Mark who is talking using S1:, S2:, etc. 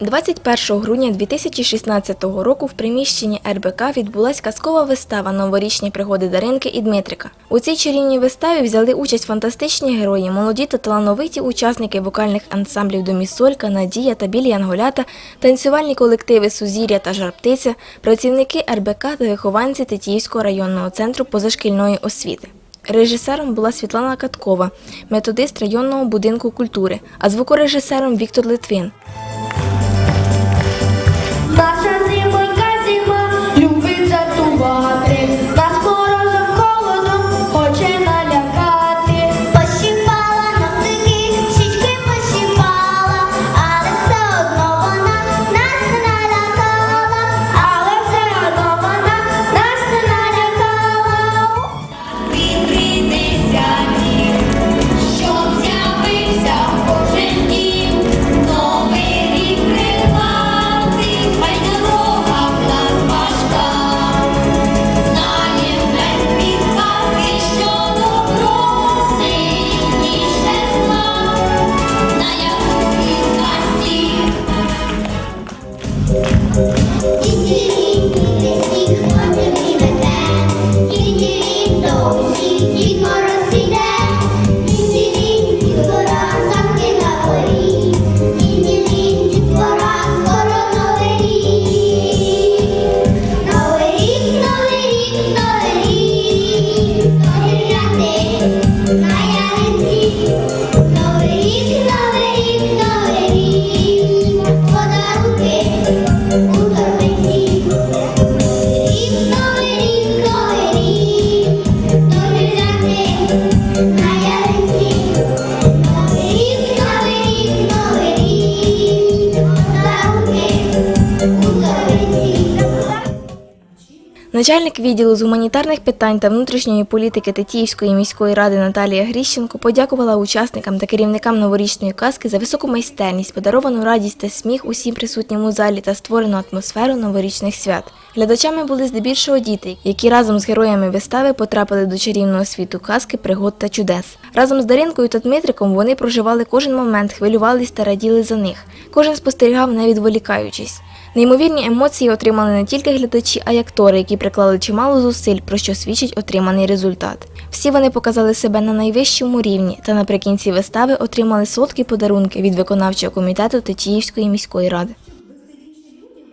S1: 21 грудня 2016 року в приміщенні РБК відбулася казкова вистава Новорічні пригоди Даринки і Дмитрика. У цій чарівній виставі взяли участь фантастичні герої, молоді та талановиті учасники вокальних ансамблів Домісолька, Надія та Білі Янголята, танцювальні колективи Сузір'я та Жарптиця, працівники РБК та вихованці Тетіївського районного центру позашкільної освіти. Режисером була Світлана Каткова, методист районного будинку культури, а звукорежисером Віктор Литвин. Начальник відділу з гуманітарних питань та внутрішньої політики Тетіївської міської ради Наталія Гріщенко подякувала учасникам та керівникам новорічної казки за високу майстерність, подаровану радість та сміх усім присутнім у залі та створену атмосферу новорічних свят. Глядачами були здебільшого діти, які разом з героями вистави потрапили до чарівного світу казки, пригод та чудес. Разом з Даринкою та Дмитриком вони проживали кожен момент, хвилювались та раділи за них. Кожен спостерігав, не відволікаючись. Неймовірні емоції отримали не тільки глядачі, а й актори, які приклали чимало зусиль, про що свідчить отриманий результат. Всі вони показали себе на найвищому рівні та наприкінці вистави отримали солодкі подарунки від виконавчого комітету Тетіївської міської ради.